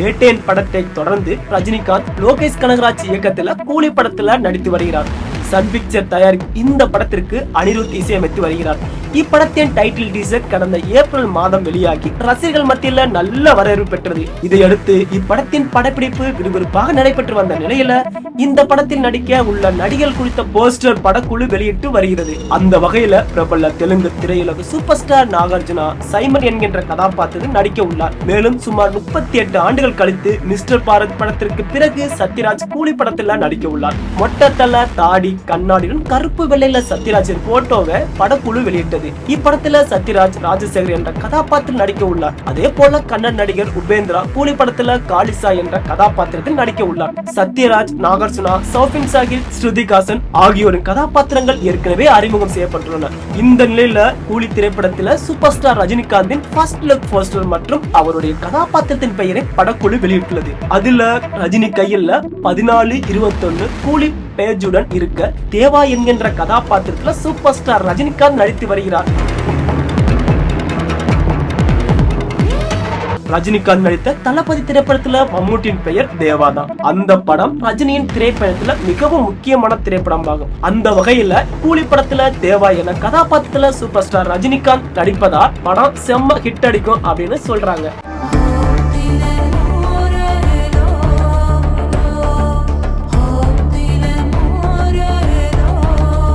வேட்டையன் படத்தை தொடர்ந்து ரஜினிகாந்த் லோகேஷ் கனகராஜ் இயக்கத்துல கூலி படத்துல நடித்து வருகிறார். சன் பிக்சர் தயாரிக்கும் இந்த படத்திற்கு அனிருத் இசையமைத்து வருகிறார். இப்படத்தின் டைட்டில் டீசர் கடந்த ஏப்ரல் மாதம் வெளியாகி ரசிகர்கள் மத்தியில நல்ல வரவேற்பு பெற்றது. இதையடுத்து இப்படத்தின் படப்பிடிப்பு விறுவிறுப்பாக நடைபெற்று வந்த நிலையில இந்த படத்தில் நடிக்க உள்ள நடிகர் குறித்த போஸ்டர் படக்குழு வெளியிட்டு வருகிறது. அந்த வகையில பிரபல தெலுங்கு திரையுலக சூப்பர் ஸ்டார் நாகார்ஜுனா சைமன் என்கின்ற கதாபாத்திரத்தில் நடிக்க உள்ளார். மேலும் சுமார் முப்பத்தி எட்டு ஆண்டுகள் கழித்து மிஸ்டர் பாரத் படத்திற்கு பிறகு சத்யராஜ் கூலி படத்தில் நடிக்க உள்ளார். மொட்டத்தல தாடி கண்ணாடியுடன் கருப்பு வெள்ளையில சத்யராஜின் போட்டோவை படக்குழு வெளியிட்டது. இப்படத்துல சத்யராஜ் ராஜசேகர் என்ற கதாபாத்திரம் நடிக்க உள்ளார் அதே போல கன்னட நடிகர் உபேந்திரா கூலி படத்துல காலிசா என்ற கதாபாத்திரத்தில் நடிக்க உள்ளார் சத்யராஜ் நாகார்ஜுனா சௌபின் சாகில் ஸ்ருதிகாசன் ஆகியோரின் கதாபாத்திரங்கள் ஏற்கனவே அறிமுகம் செய்யப்பட்டுள்ளன. இந்த நிலையில கூலி திரைப்படத்துல சூப்பர் ஸ்டார் ரஜினிகாந்தின் ஃபர்ஸ்ட் லுக் போஸ்டர் மற்றும் அவருடைய கதாபாத்திரத்தின் பெயரை படக்குழு வெளியிட்டுள்ளது. அதுல ரஜினி கையில பதினாலு இருபத்தொன்னு கூலி பேஜுடன் இருக்க தேவா என்கின்ற கதாபாத்திரத்துல சூப்பர் ஸ்டார் ரஜினிகாந்த் நடித்து வருகிறார். ரஜினிகாந்த் நடித்த தளபதி திரைப்படத்துல மம்முட்டியின் பெயர் தேவாதான். அந்த படம் ரஜினியின் திரைப்படத்துல மிகவும் முக்கியமான திரைப்படமாகும். அந்த வகையில கூலி படத்துல தேவா என கதாபாத்திரத்துல சூப்பர் ஸ்டார் ரஜினிகாந்த் நடிப்பதால் படம் செம்ம ஹிட் அடிக்கும் அப்படின்னு சொல்றாங்க.